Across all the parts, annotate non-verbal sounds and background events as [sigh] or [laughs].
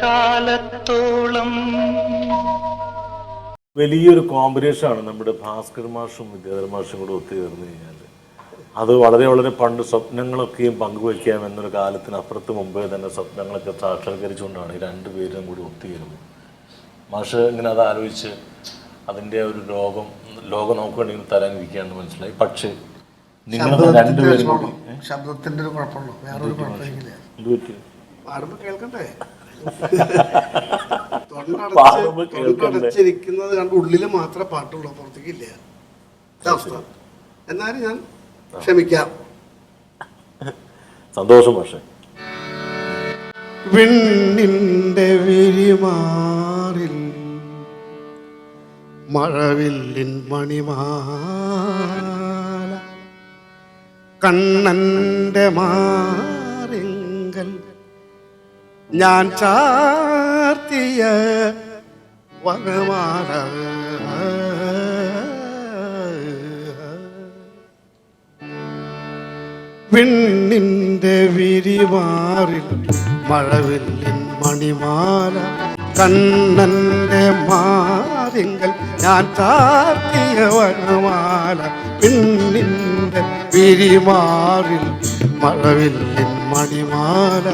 കാലത്തോളം. വലിയൊരു കോമ്പിനേഷൻ ആണ് നമ്മുടെ ഭാസ്കർ മാഷും വിദ്യാധര മാഷും കൂടെ ഒത്തുചേർന്ന് കഴിഞ്ഞാൽ. അത് വളരെ വളരെ പണ്ട് സ്വപ്നങ്ങളൊക്കെയും പങ്കുവയ്ക്കാം എന്നൊരു കാലത്തിനപ്പുറത്ത് മുമ്പേ തന്നെ സ്വപ്നങ്ങളൊക്കെ സാക്ഷാത്കരിച്ചുകൊണ്ടാണ് ഈ രണ്ട് പേരും കൂടി ഒത്തുചേരുന്നത് മാഷ് ഇങ്ങനെ അത് ആലോചിച്ച് അതിന്റെ ഒരു ലോകം ലോകം നമുക്ക് വേണ്ടി ഇങ്ങനെ തരാനിരിക്കുകയാണെന്ന് മനസ്സിലായി. പക്ഷേ നിങ്ങൾ രണ്ടുപേരും കൂടി ശബ്ദത്തിന്റെ ഒരു കുഴപ്പമുള്ളൂ. വേറൊരു കുഴപ്പമില്ല. കേൾക്കണ്ടേ? തൊണ്ടടച്ചിരിക്കുന്നത് കണ്ട് ഉള്ളിൽ മാത്രമേ പാട്ടുള്ളൂ പുറത്തേക്ക് ഇല്ല. അവസ്ഥ. എന്നാലും ഞാൻ ക്ഷമിക്കാം. സന്തോഷം പക്ഷേ. വിണ്ണിന്റെ വിരിമാറിൽ മഴവില്ലിൻ മണിമാല കണ്ണന്റെ മാറിങ്കൽ ഞാൻ ചാർത്തിയ വനമാല വിണ്ണിന്റെ വിരിമാറിൽ മഴവില്ലിൻ മണിമാല കണ്ണന്റെ മാറിങ്കൽ ഞാൻ ചാർത്തിയ വനമാല വിണ്ണിന്റെ വിരിമാറിൽ മഴവില്ലിൻ മണിമാല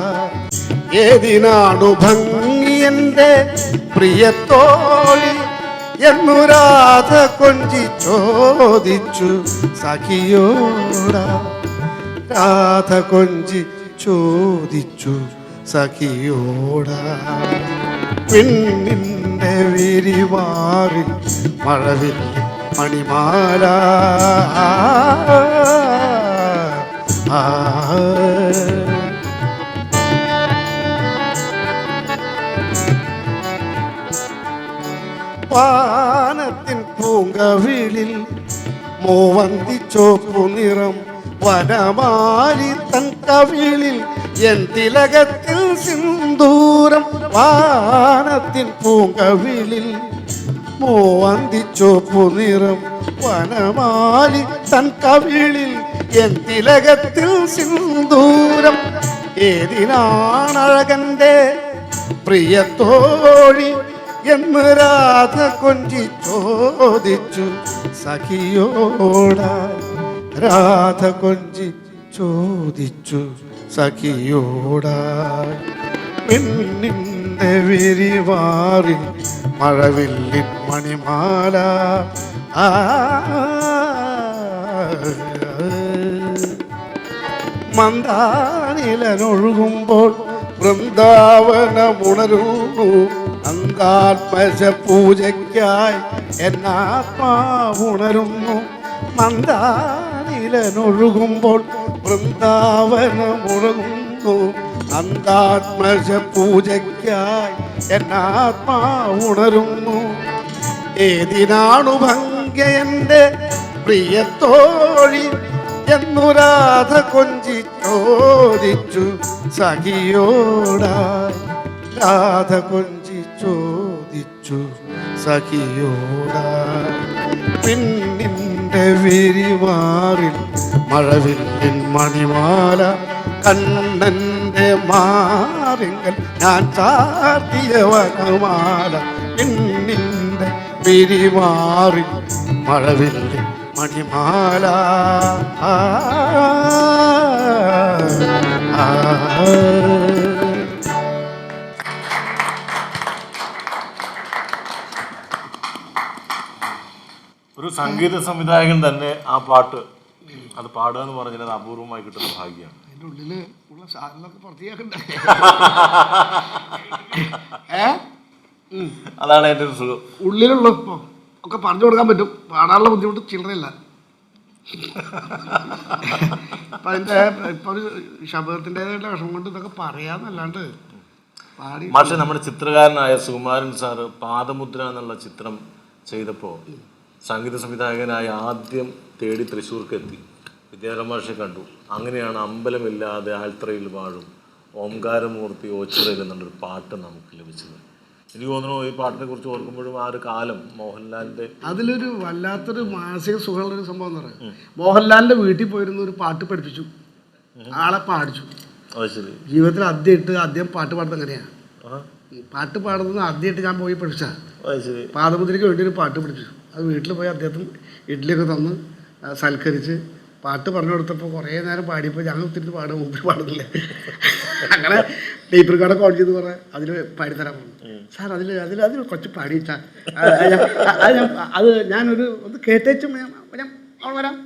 ഏതിനാണു ഭംഗി എന്റെ പ്രിയത്തോളി എന്നുരാധ കൊഞ്ചി ചോദിച്ചു. സഖിയോട രാധ കൊഞ്ചി ചോദിച്ചു. സഖിയോട പെണ്ണിന്റെ വിരിവാറിൽ മഴവിൽ മണിമാല. ആ. വാനത്തിൻ പൂങ്കവിളിൽ മൂവന്തി ചോപ്പു നിറം വനമാലി തൻ കവിളിൽ എൻ തിലകത്തിൽ സിന്ദൂരം വാനത്തിൻ പൂങ്കവിളിൽ മൂവന്തി ചോപ്പു നിറം വനമാലി തൻ കവിളിൽ എൻ തിലകത്തിൽ സിന്ദൂരം ഏതിനാണഴകന്റെ പ്രിയത്തോഴി എന്ന് രാധ കൊഞ്ചി ചോദിച്ചു. സഖിയോട രാധ കൊഞ്ചി ചോദിച്ചു. സഖിയോട പെണ്ണിന്റെ വിരിവാറിൽ മഴവില്ലിൻ മണിമാല. ആ മന്ദാനിലനൊഴുകുമ്പോൾ വൃന്ദാവനമുണരുന്നു. അങ്കാത്മജ പൂജയ്ക്കായി എന്നാത്മാവുണരുന്നു മന്ദാനിലനൊഴുകുമ്പോൾ വൃന്ദാവനമുണരുന്നു അന്താത്മജ പൂജയ്ക്കായി എന്നാത്മാവുണരുന്നു ഏതിനാണു ഭംഗന്റെ പ്രിയത്തോഴി എന്നു രാധ കൊഞ്ചി ചോദിച്ചു. സഖിയോടാ രാധ കൊഞ്ചി ചോദിച്ചു സഖിയോട. പിന്നിന്റെ വിരിവാറിൽ മഴവില്ലിൻ മണിമാല കണ്ണന്റെ മാറിങ്കൽ ഞാൻ ചാർത്തിയ വനമാല. പിന്നിന്റെ വിരിവാറിൽ മഴവില്ലിൻ മണിമാല. ആ, ആ, സംഗീത സംവിധായകൻ തന്നെ ആ പാട്ട് അത് പാടുക എന്ന് പറഞ്ഞാൽ അപൂർവമായി കിട്ടുന്ന ഭാഗ്യമാണ്. അതിന്റെ ഉള്ളിൽ ഉള്ള സാധനങ്ങളൊക്കെ പുറത്തേക്കണ്ടേ [laughs] ഏ? അതാണ് എന്റെ ഒരു സുഖം. ഉള്ളിലുള്ള ഒക്കെ പറഞ്ഞു കൊടുക്കാൻ പറ്റും. പാടാനുള്ള ബുദ്ധിമുട്ട് ചില്ലറയില്ല. ഇപ്പൊ ഒരു ശബ്ദത്തിന്റെതായിട്ടുള്ള വിഷമം കൊണ്ട് ഇതൊക്കെ പറയാന്നല്ലാണ്ട് പാടി പക്ഷെ നമ്മുടെ ചിത്രകാരനായ സുകുമാരൻ സാറ് പാദമുദ്ര എന്നുള്ള ചിത്രം ചെയ്തപ്പോൾ സംഗീത സംവിധായകനായി ആദ്യം തേടി തൃശ്ശൂർക്ക് എത്തി വിദ്യാരമാഷെ കണ്ടു. അങ്ങനെയാണ് അമ്പലമില്ലാതെ ആൽത്രയിൽ വാഴും ഓംകാരമൂർത്തി ഓച്ചിറയിൽ എന്നുള്ളൊരു പാട്ട് നമുക്ക് ലഭിച്ചത്. എനിക്ക് തോന്നുന്നു ഈ പാട്ടിനെ കുറിച്ച് ഓർക്കുമ്പോഴും ആ ഒരു കാലം മോഹൻലാലിന്റെ അതിലൊരു വല്ലാത്തൊരു മാനസിക സുഖമുള്ള ഒരു സംഭവം എന്ന് പറയാം. മോഹൻലാലിന്റെ വീട്ടിൽ പോയിരുന്ന ഒരു പാട്ട് പഠിപ്പിച്ചു. ആളെ പാടിച്ചു. ജീവിതത്തിൽ ആദ്യമായിട്ട് ആദ്യം പാട്ട് പാടുന്നത് എങ്ങനെയാ? പാട്ട് പാടുന്നത് ആദ്യമായിട്ട് ഞാൻ പോയി പഠിച്ച പാദമുദ്രയ്ക്ക് വേണ്ടി ഒരു പാട്ട് പഠിച്ചു അത് വീട്ടിൽ പോയി അദ്ദേഹത്തിന് ഇഡ്ഡലിയൊക്കെ തന്ന് സൽക്കരിച്ച് പാട്ട് പറഞ്ഞു കൊടുത്തപ്പോൾ കുറേ നേരം പാടിയപ്പോൾ ഞങ്ങൾ ഒത്തിരി പാടും മുമ്പിൽ പാടുന്നില്ല. അങ്ങനെ ടേപ്പ് റെക്കോർഡൊക്കെ ഓൺ ചെയ്ത് കുറേ അതിൽ പാടിത്തരാൻ പറഞ്ഞു. സാർ അതിൽ അതിൽ അതിൽ കുറച്ച് പാടിയിട്ടാ അത് ഞാൻ അത് ഞാനൊരു ഒന്ന് കേട്ടേച്ചും ഞാൻ അവൾ വരാം.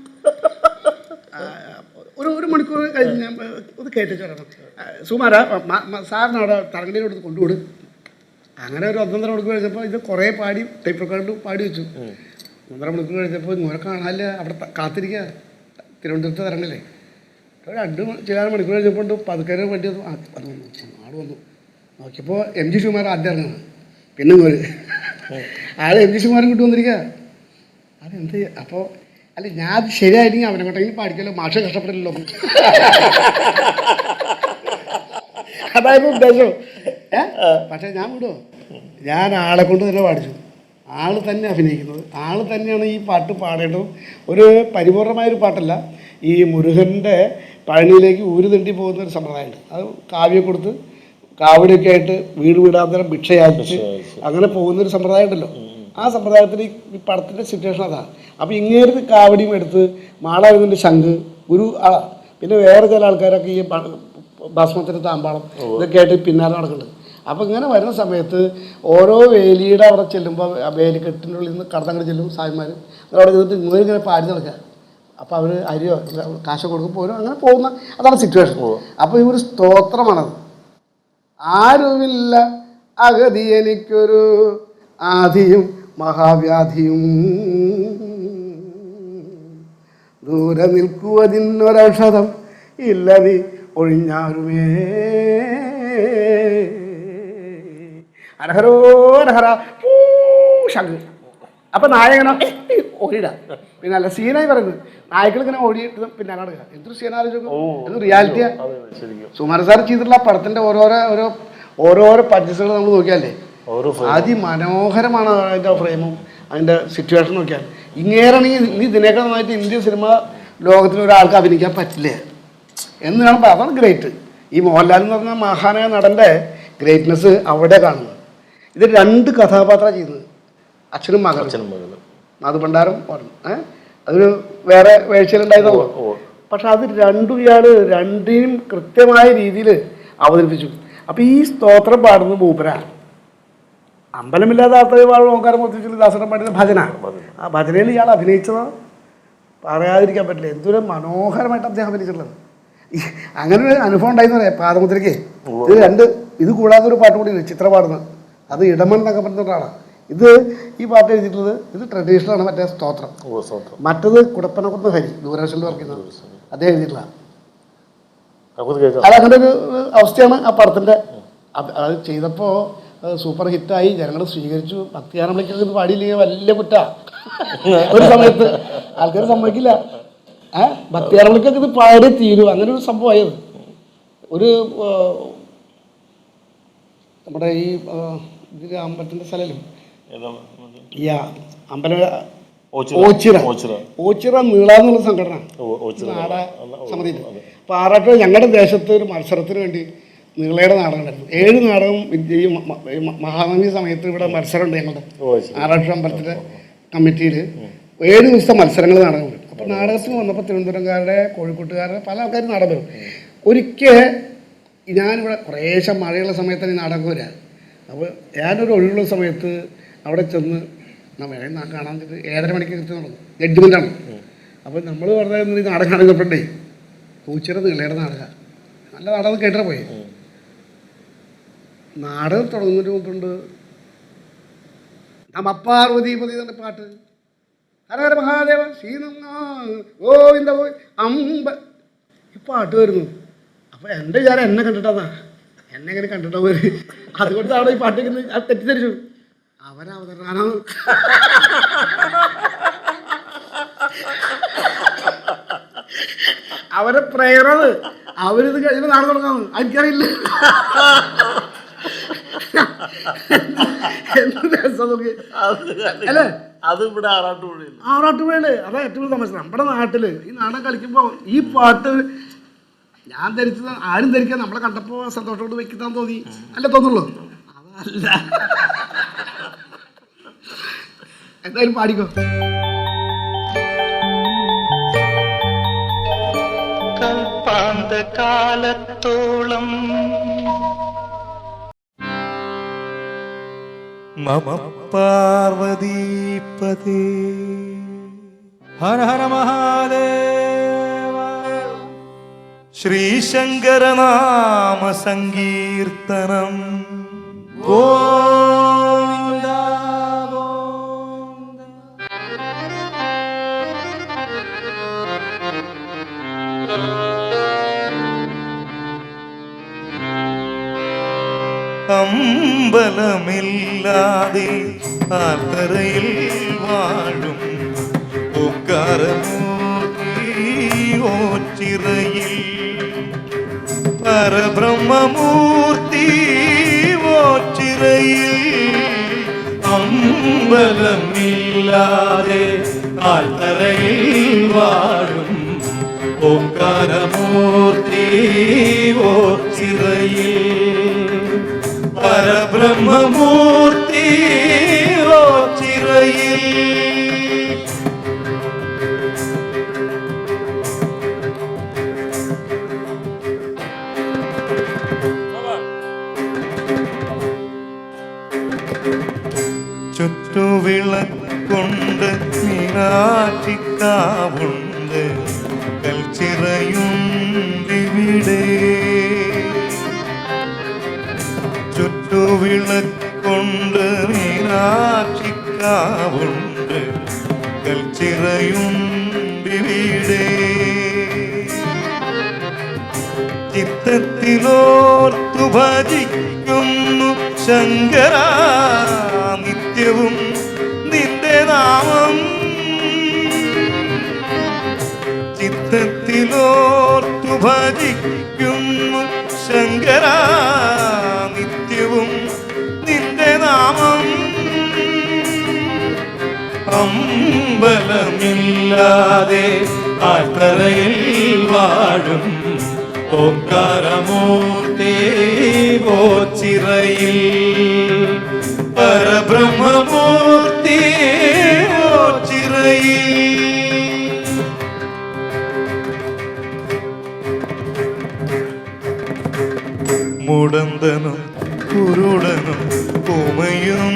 ഒരു ഒരു മണിക്കൂർ കഴിഞ്ഞ് ഞാൻ ഒന്ന് കേട്ടേച്ചു വരണം സുമാരാ സാറിന് അവിടെ തറങ്കലിനോട് കൊണ്ടുവിട്. അങ്ങനെ ഒരു ഒന്നൊന്നര മണിക്കൂർ കഴിച്ചപ്പോൾ ഇത് കുറേ പാടി ടൈപ്പ് റെക്കോർഡ് പാടി വെച്ചു. ഒന്നര മണിക്കൂർ കഴിച്ചപ്പോൾ ഇങ്ങനെ കാണാനില്ല. അവിടെ കാത്തിരിക്കുക തിരുവനന്തപുരത്ത് തരണ്ടല്ലേ രണ്ട് ചില മണിക്കൂർ കഴിഞ്ഞപ്പോൾ ഉണ്ട് പതുക്കെ വണ്ടി വന്നു. അത് വന്നു. ആൾ വന്നു. നോക്കിയപ്പോൾ എം ജി ശിവകുമാർ ആദ്യം ഇറങ്ങുന്നത്. പിന്നെ ഒരു ആൾ എം ജി ശിവകുമാരൻ കിട്ടി വന്നിരിക്കുക അതെന്ത് അപ്പോൾ അല്ല ഞാൻ അത് ശരിയായിരിക്കും അവനെ കൊണ്ടെങ്കിൽ പാടിക്കല്ലോ. മാഷ കഷ്ടപ്പെടില്ലല്ലോ [laughs] അതായത് ഉദ്ദേശം. ഏ? പക്ഷേ ഞാൻ വിടുമോ ഞാൻ ആളെ കൊണ്ട് തന്നെ പാടിച്ചു. ആൾ തന്നെ അഭിനയിക്കുന്നത്. ആൾ തന്നെയാണ് ഈ പാട്ട് പാടേണ്ടതും. ഒരു പരിപൂർണമായൊരു പാട്ടല്ല. ഈ മുരുകന്റെ പഴനിയിലേക്ക് ഊര് തണ്ടി പോകുന്ന ഒരു സമ്പ്രദായമുണ്ട്. അത് കാവ്യം കൊടുത്ത് കാവടിയൊക്കെ ആയിട്ട് വീട് വീടാന്തരം ഭിക്ഷയാക്കി അങ്ങനെ പോകുന്നൊരു സമ്പ്രദായം ഉണ്ടല്ലോ ആ സമ്പ്രദായത്തിൽ ഈ- പടത്തിന്റെ സിറ്റുവേഷൻ അതാണ് അപ്പോൾ ഇങ്ങേരുത് കാവടിയും എടുത്ത് മാളാവിന്റെ ശംഖ് ഒരു ആ പിന്നെ വേറെ ചില ആൾക്കാരൊക്കെ ഈ ഭസ്മത്തിന്റെ താമ്പാളം ഇതൊക്കെ ആയിട്ട് പിന്നാലെ നടക്കുന്നുണ്ട്. അപ്പോൾ ഇങ്ങനെ വരുന്ന സമയത്ത് ഓരോ വേലിയുടെ അവിടെ ചെല്ലുമ്പോൾ വേലിക്കെട്ടിന്റെ ഉള്ളിൽ നിന്ന് കടന്നങ്ങോട്ട് ചെല്ലും സായിമാർ അവിടെ ചെന്നിട്ട് ഇങ്ങനെ ഇങ്ങനെ പാടി നടക്കുക. അപ്പോൾ അവർ അരിയോ കാശ് കൊടുക്കും പോരും അങ്ങനെ പോകുന്ന അതാണ് സിറ്റുവേഷൻ അപ്പോൾ ഈ ഒരു സ്തോത്രമാണത്. ആരുമില്ല അഗതി എനിക്കൊരു ആധിയും മഹാവ്യാധിയും. ദൂരെ നിൽക്കുവതിനൊരൗഷധം ഇല്ല നീ ഒഴിഞ്ഞാരുമേ. അനഹര പൂ ശംഖ്. അപ്പൊ നായകനോ ഓടിയിട. പിന്നെ അല്ല സീനായി പറയുന്നത്. നായകൾ ഇങ്ങനെ ഓടിയിട്ട് പിന്നെ നടക്കുക? എന്തൊരു സീനാലോചിക്കും എന്ത് റിയാലിറ്റിയാ സുമാര സാർ ചെയ്തിട്ടുള്ള ആ പടത്തിന്റെ ഓരോരോ ഓരോ ഓരോരോ പഞ്ചസുകൾ നമ്മൾ നോക്കിയാലേ അതിമനോഹരമാണ് അതിന്റെ ഫ്രെയിമും അതിന്റെ സിറ്റുവേഷൻ നോക്കിയാൽ. ഇങ്ങേറാണെങ്കിൽ നീ ഇതിനേക്കാൾ നന്നായിട്ട് ഇന്ത്യൻ സിനിമ ലോകത്തിന് ഒരാൾക്ക് അഭിനയിക്കാൻ പറ്റില്ലേ? എന്ന് കാണുമ്പോൾ അതാണ് ഗ്രേറ്റ് ഈ മോഹൻലാൽ എന്ന് പറഞ്ഞ മഹാനായ നടന്റെ ഗ്രേറ്റ്നെസ് അവിടെ കാണുന്നത് ഇത് രണ്ട് കഥാപാത്രമാണ് ചെയ്യുന്നത് അച്ഛനും മകനും അച്ഛനും മകനും അത് ഭണ്ഡാരം പറഞ്ഞു ഏഹ് അതൊരു വേറെ വേഴ്ചയിലുണ്ടായതല്ലോ. പക്ഷെ അത് രണ്ടും ഇയാൾ രണ്ടിനും കൃത്യമായ രീതിയിൽ അവതരിപ്പിച്ചു. അപ്പം ഈ സ്തോത്രം പാടുന്ന മൂപ്പര. അമ്പലമില്ലാത്ത പാടുന്ന ഓങ്കാരം മൊത്തത്തിൽ ദാസനം പാടുന്ന ഭജന. ആ ഭജനയിൽ ഇയാൾ അഭിനയിച്ചത്? പറയാതിരിക്കാൻ പറ്റില്ല. എന്തൊരു മനോഹരമായിട്ട് അദ്ദേഹം അഭിനയിച്ചിട്ടുള്ളത്. അങ്ങനെ ഒരു അനുഭവം ഉണ്ടായിരുന്നു പറയാം. പാദമുദ്രയ്ക്ക്. ഇത് രണ്ട് ഇത് കൂടാതെ ഒരു പാട്ട് കൂടി ചിത്രം പാടുന്നത് അത് ഇടമൺ തങ്കപ്പനത്തോടാണ് ഇത് ഈ പാട്ട് എഴുതിയിട്ടുള്ളത് ഇത് ട്രഡീഷണലാണ് മറ്റേ സ്തോത്രം. മറ്റത് കുടപ്പനക്കുന്ന് ഹരി ദൂരദർശനിൽ വർക്ക് ചെയ്യുന്നത് അദ്ദേഹം എഴുതിയിട്ടുള്ള. അത് അങ്ങനെ ഒരു അവസ്ഥയാണ് ആ പടത്തിന്റെ. അത് ചെയ്തപ്പോൾ സൂപ്പർ ഹിറ്റായി ജനങ്ങൾ സ്വീകരിച്ചു. ഭക്തിഗാനം വിളിക്കുന്നത് പാടിയില്ലെങ്കിൽ വലിയ കുറ്റ. ഒരു സമയത്ത്. ആൾക്കാർ സമ്മതിക്കില്ല. ഏ? ഭക്തിഗാനം വിളിക്കൊക്കെ ഇത് പാടി തീരും. അങ്ങനെ ഒരു സംഭവമായത് ഒരു നമ്മുടെ ഈ ആ, ഇതിൽ അമ്പലത്തിന്റെ സ്ഥലം ഏതാണ്? അമ്പല ഓച്ചിറ. ഓച്ചിറ. നീള എന്നുള്ള സംഘടന നാട സമിതി. അപ്പോൾ ആറാട്ട് ഞങ്ങളുടെ ദേശത്ത് ഒരു മത്സരത്തിന് വേണ്ടി നീളയുടെ നാടകമുണ്ടായിരുന്നു. ഏഴ് നാടകം ഇത് ഈ മഹാനവമി സമയത്ത് ഇവിടെ മത്സരമുണ്ട് ഞങ്ങളുടെ ആറാട്ട് അമ്പലത്തിന്റെ കമ്മിറ്റിയിൽ ഏഴ് ദിവസത്തെ മത്സരങ്ങൾ നാടകമുണ്ട്. അപ്പോൾ നാടകത്തിന് വന്നപ്പോൾ തിരുവനന്തപുരംകാരുടെ കോഴിക്കോട്ടുകാരുടെ പല ആൾക്കാരും നാടകം വരും. ഒരിക്കൽ ഞാനിവിടെ കുറേശ്ശെ മഴയുള്ള സമയത്താണ് ഈ നാടകം വരിക അപ്പോൾ ഞാനൊരു ഒഴിവുള്ള സമയത്ത് അവിടെ ചെന്ന് നാ- കാണാൻ വേണ്ടി ഏഴര മണിക്ക് കൃത്യം നടന്നു. ജഡ്ജ്മെന്റാണ് അപ്പോൾ നമ്മൾ ഈ നാടകം കാണിക്കപ്പെട്ടേ പൂച്ചിറ നീളയുടെ നാടകം. നല്ല നാടകം കേട്ടിട്ട് പോയി. നാടകം തുടങ്ങുന്നതിന് മുമ്പുണ്ട്. നമ്മ പാർവതീപതി എന്ന പാട്ട്. ഹരഹര മഹാദേവ ഗോവിന്ദ ഗോവി അമ്പ ഈ പാട്ട് വരുന്നു. അപ്പോൾ എന്റെ വിചാരം എന്നെ കണ്ടിട്ടാ. എന്നെ ഇങ്ങനെ കണ്ടിട്ടാ പോര് അതുകൊണ്ട് അവിടെ ഈ പാട്ട് ഇങ്ങനെ അത് തെറ്റിദ്ധരിച്ചു. അവരവതരണാണ്. അവരെ പ്രേരണ. അവരിത് കഴിഞ്ഞ് നാളെ തുടങ്ങാന്ന്. എനിക്കറിയില്ല. അല്ലേ? അത് ഇവിടെ ആറാട്ടുപുഴയിൽ ആറാട്ടുപുഴയിൽ. അതാ ഏറ്റവും തമാശ. നമ്മുടെ നാട്ടിൽ ഈ നാടൻ കളിക്കുമ്പോ ഈ പാട്ട് ഞാൻ ധരിച്ചത് ആരും ധരിക്കാൻ നമ്മളെ കണ്ടപ്പോൾ സന്തോഷത്തോട് വെക്കാൻ തോന്നി. അല്ല തോന്നുള്ളൂ? അതല്ല. എന്തായാലും പാടിക്കോ? കാലത്തോളം മമ പാർവതീപതേ ഹര ഹര മഹാദേവ. ശ്രീശങ്കരനാമ സങ്കീർത്തനം. അമ്പലമില്ലാതെ ആർത്തറയിൽ വാഴും ഓച്ചിറയിൽ പരബ്രഹ്മമൂർത്തി ഓച്ചിറയിൽ അമ്പലമില്ലാതെ ആത്തറയിൽ വാഴും ഓങ്കാരമൂർത്തി ഓച്ചിറയിൽ പരബ്രഹ്മമൂർത്തി ഓച്ചിറയിൽ ചുറ്റുവിളക്കൊണ്ട് ശങ്കര നിത്യവും നിന്റെ നാമം. ചിത്തത്തിലോർത്തു ഭജിക്കുന്നു ശങ്കര നിത്യവും നിന്റെ നാമം. അമ്പലമില്ലാതെ ആത്തറയിൽ വാഴും ഓംകാരമൂർത്തി ഓച്ചിറയിൽ പരബ്രഹ്മമൂർത്തി ഓച്ചിറയിൽ മുടന്തനും കുരുടനും ഉമയും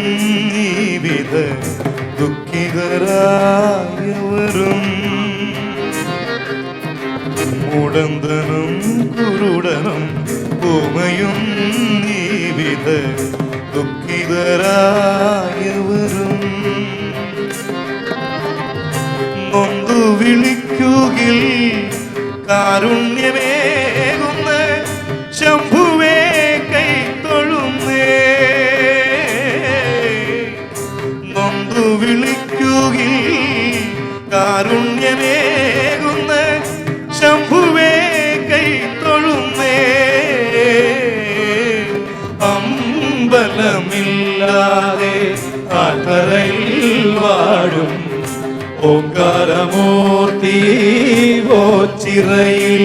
അമ്പലമില്ലാതെ ആത്തറയിൽ വാഴും ഓങ്കാരമൂർത്തി ഓച്ചിറയിൽ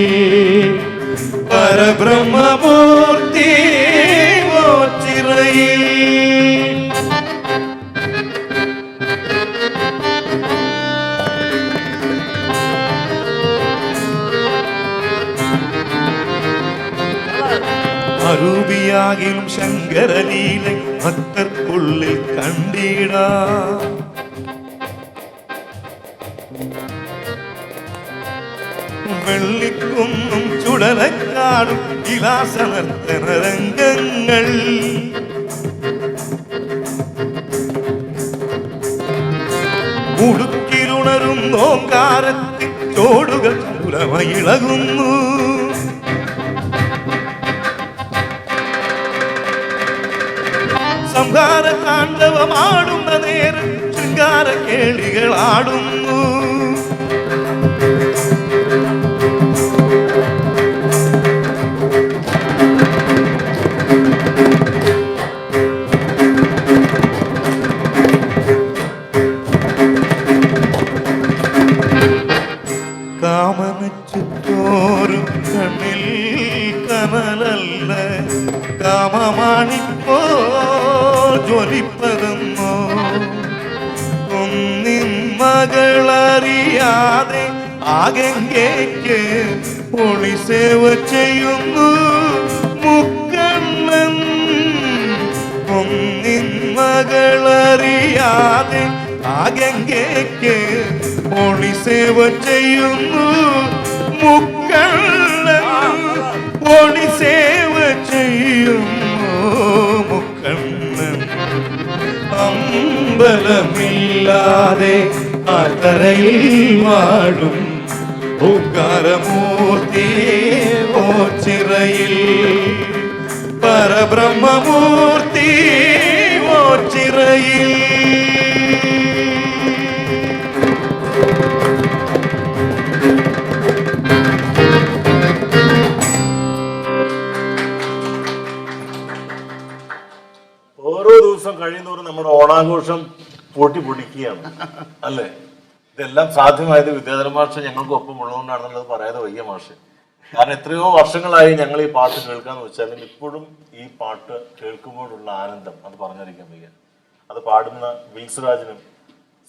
വെള്ളിക്കുന്നും ചുടലക്കാടും വിലാസ രംഗങ്ങൾ ഉടുക്കിലുണരും നോങ്കാരത്തിൽ ചോടുകൾ ചുലമയിളകുന്നു. സംഹാര താണ്ഡവമാടുന്ന നേരം ശൃംഗാര കേളികളാടുന്നു ആകെങ്കേക്ക് സേവ ചെയ്യുന്നു. മുക്കണ്ണൻ ഒന്നിൻ മകളറിയാതെ അകങ്കയ്ക്ക് പൊളി സേവ ചെയ്യുന്നു. മുക്കണ്ണൻ സേവ ചെയ്യുന്നു. മുക്കണ്ണൻ അമ്പലമില്ലാതെ ആത്തരയിൽ വാഴും ഓങ്കാരമൂർത്തിയെ ഓച്ചിറയിൽ. പരബ്രഹ്മമൂർത്തി ഓ ഓച്ചിറയിൽ. ഓരോ ദിവസം കഴിയുന്നവരും നമ്മുടെ ഓണാഘോഷം പൊട്ടി പൊടിക്കുകയാണ് അല്ലേ? ഇതെല്ലാം സാധ്യമായത് വിദ്യാധര മാഷ് ഞങ്ങൾക്ക് ഒപ്പം ഉള്ളതുകൊണ്ടാണെന്നുള്ളത് പറയാതെ വയ്യ മാഷ്. കാരണം എത്രയോ വർഷങ്ങളായി ഞങ്ങൾ ഈ പാട്ട് കേൾക്കാന്ന് വെച്ചാലും ഇപ്പോഴും ഈ പാട്ട് കേൾക്കുമ്പോഴുള്ള ആനന്ദം അത് പറഞ്ഞറിയിക്കാൻ വയ്യ. അത് പാടുന്ന വിൽസ്രാജിനും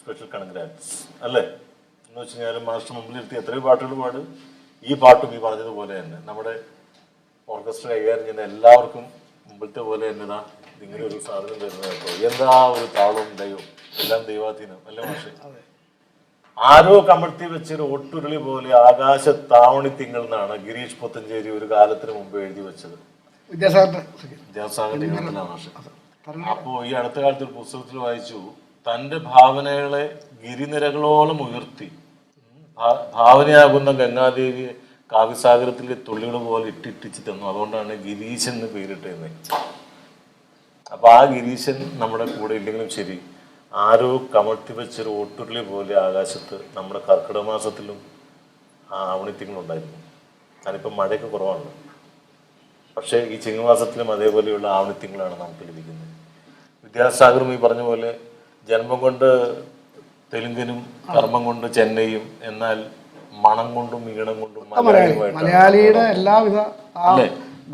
സ്പെഷ്യൽ കൺഗ്രാറ്റ്സ് അല്ലേ? എന്ന് വെച്ച് കഴിഞ്ഞാൽ മാസ്റ്റർ മുമ്പിലിരുത്തി എത്രയോ പാട്ടുകൾ പാടും. ഈ പാട്ടും ഈ പറഞ്ഞതുപോലെ തന്നെ. നമ്മുടെ ഓർക്കസ്ട്ര കൈകാര്യം ചെയ്യുന്ന എല്ലാവർക്കും മുമ്പിലത്തെ പോലെ തന്നെ ഇങ്ങനെ ഒരു സാധനം തരുന്നത് എന്താ ഒരു താളവും ദൈവം എല്ലാം ദൈവാധീനം. അല്ലേ മാഷെ? ആരോ കമഴ്ത്തി വെച്ചൊരു ഒട്ടുരുളി പോലെ ആകാശ താവണി തിങ്കൾ എന്നാണ് ഗിരീഷ് പുത്തഞ്ചേരി ഒരു കാലത്തിന് മുമ്പ് എഴുതി വെച്ചത്. അപ്പോ ഈ അടുത്ത കാലത്ത് ഒരു പുസ്തകത്തിൽ വായിച്ചു തന്റെ ഭാവനകളെ ഗിരിനിരകളോളം ഉയർത്തി. ഭാവനയാകുന്ന ഗംഗാദേവിയെ കാവ്യസാഗരത്തിലെ തുള്ളികൾ പോലെ ഇട്ടിട്ടിച്ച് തന്നു. അതുകൊണ്ടാണ് ഗിരീശൻ എന്ന് പേരിട്ടെന്ന് അപ്പൊ ആ ഗിരീശൻ നമ്മുടെ കൂടെ ഇല്ലെങ്കിലും ശരി ആരോ കമഴ്ത്തി വെച്ചൊരു ഓട്ടുരുളി പോലെ ആകാശത്ത് നമ്മുടെ കർക്കിടക മാസത്തിലും ആ ആവണിത്തിങ്ങളുണ്ടായിരുന്നു. ഞാനിപ്പോൾ മഴയൊക്കെ കുറവാണ്. പക്ഷേ ഈ ചിങ്ങമാസത്തിലും അതേപോലെയുള്ള ആവണിത്തിങ്ങളാണ് നമുക്ക് ലഭിക്കുന്നത്. വിദ്യാസാഗറും ഈ പറഞ്ഞ പോലെ ജന്മം കൊണ്ട് തെലുങ്കിനും കർമ്മം കൊണ്ട് ചെന്നൈയും എന്നാൽ മണം കൊണ്ടും ഈണം കൊണ്ടും മലയാളിയുടെ എല്ലാവിധ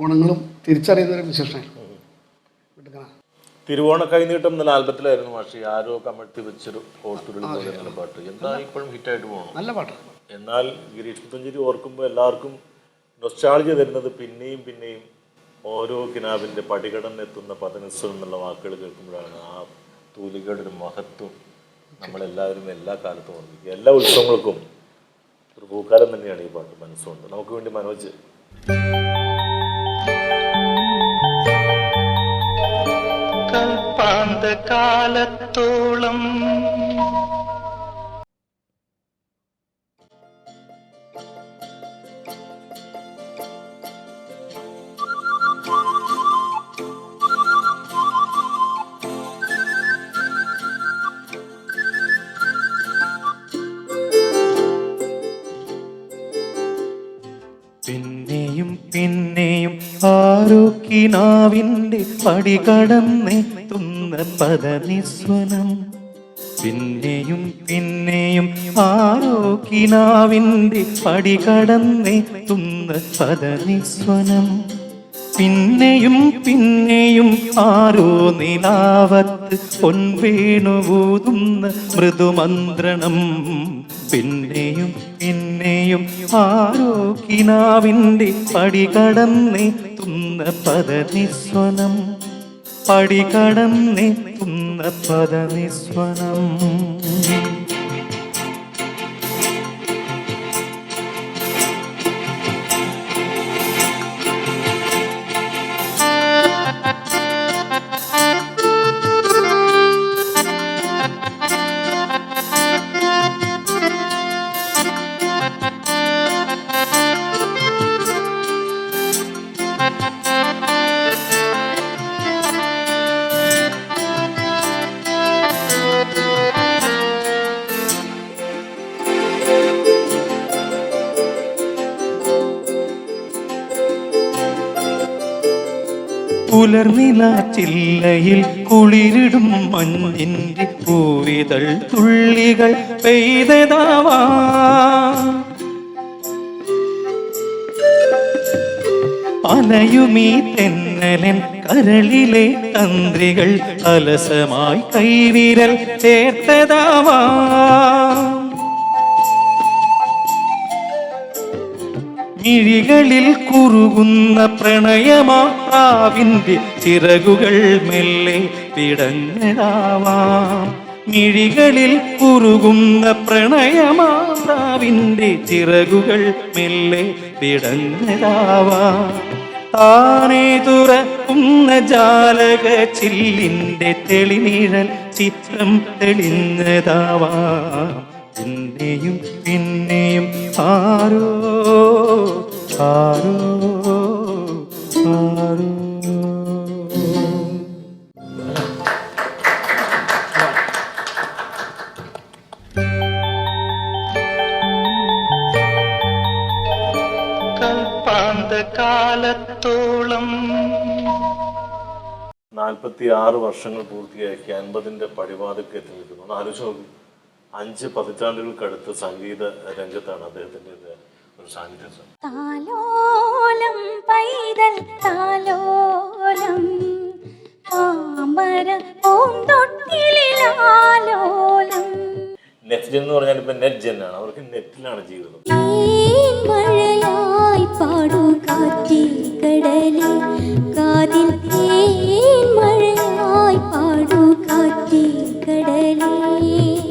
ഗുണങ്ങളും തിരിച്ചറിയുന്ന ഒരു വിശേഷമാണ് തിരുവോണ കൈനീട്ടം എന്ന ആൽബത്തിലായിരുന്നു മാഷി. ആരോ കമഴ്ത്തി വെച്ചൊരു പോലെ എന്നുള്ള പാട്ട്. എന്താ ഇപ്പോഴും ഹിറ്റായിട്ട് പോകണം നല്ല പാട്ട് എന്നാൽ ഗിരീഷ് പുത്തഞ്ചേരി ഓർക്കുമ്പോൾ എല്ലാവർക്കും നൊസ്റ്റാളജി തരുന്നത് പിന്നെയും പിന്നെയും ഓരോ കിനാവിന്റെ പടികടന്നെത്തുന്ന പതനസ്വം എന്നുള്ള വാക്കുകൾ കേൾക്കുമ്പോഴാണ് ആ തൂലികയുടെ ഒരു മഹത്വം നമ്മളെല്ലാവരും എല്ലാ കാലത്തും ഓർമ്മിക്കുക. എല്ലാ ഉത്സവങ്ങൾക്കും ഒരു പൂക്കാലം തന്നെയാണ് ഈ പാട്ട് മനസ്സുകൊണ്ട്. നമുക്ക് വേണ്ടി മനോജ്. കാലത്തോളം. പിന്നെയും പിന്നെയും ആരോക്കിനാവിന്റെ പടികടന്നെത്തുന്ന പദനിസ്വനം പിന്നെയും പിന്നെയും ആരോക്കിനാവിന്റെ തുന്ന പദനിസ്വനം പിന്നെയും പിന്നെയും ആരോ നിലാവത്ത് പൊൻവേണുവൂതുന്ന മൃദുമന്ത്രണം. പിന്നെയും പിന്നെയും ആരോ കിനാവിന്റെ തുന്ന പദനിസ്വനം പടികടന്നെത്തുന്ന പദനിസ്വനം. പുലർനില കുളിരിടും മഞ്ഞിന്റെ പൂവിതൾ തുള്ളികൾ പെയ്തതാവാ. അലയുമീ തെന്നലൻ കരളിലെ തന്ത്രികൾ അലസമായി കൈവിരൽ ചേർത്തതാവാം. മിഴികളിൽ കുറുകുന്ന പ്രണയമാവിന്റെ ചിറകുകൾ മെല്ലെ പിടഞ്ഞതാവാം മിഴികളിൽ കുറുകുന്ന പ്രണയമാതാവിന്റെ ചിറകുകൾ മെല്ലെ പിടഞ്ഞതാവാം താനേ തുറക്കുന്ന ജാലക ചില്ലിന്റെ തെളിനിഴൽ ചിത്രം തെളിഞ്ഞതാവാം. പിന്നെയും പിന്നെയും ആരോ ആരോ ആരോ. കാലത്തോളം നാൽപ്പത്തി ആറ് വർഷങ്ങൾ പൂർത്തിയാക്കി അൻപതിന്റെ പടിവാതിൽക്ക് എത്തി നിൽക്കുന്നു ആലോചിച്ച് നോക്കൂ. അഞ്ച് പതിറ്റാണ്ടുകൾക്കടുത്ത് സംഗീത രംഗത്താണ് അദ്ദേഹത്തിന്റെ ഒരു സാന്നിധ്യം താലോലം പൈതൽ താലോലം താമര പൂന്തൊട്ടിലാലോലം നെറ്റ് എന്ന് പറഞ്ഞാൽ ഇപ്പൊ നെറ്റ് ജെൻ ആണ്. അവർക്ക് നെറ്റിലാണ് ജീവിതം. മഴയായി പാടൂ കാറ്റിൽ കടലേ കാതിൽ മഴയായി പാടു കാറ്റി കടലേ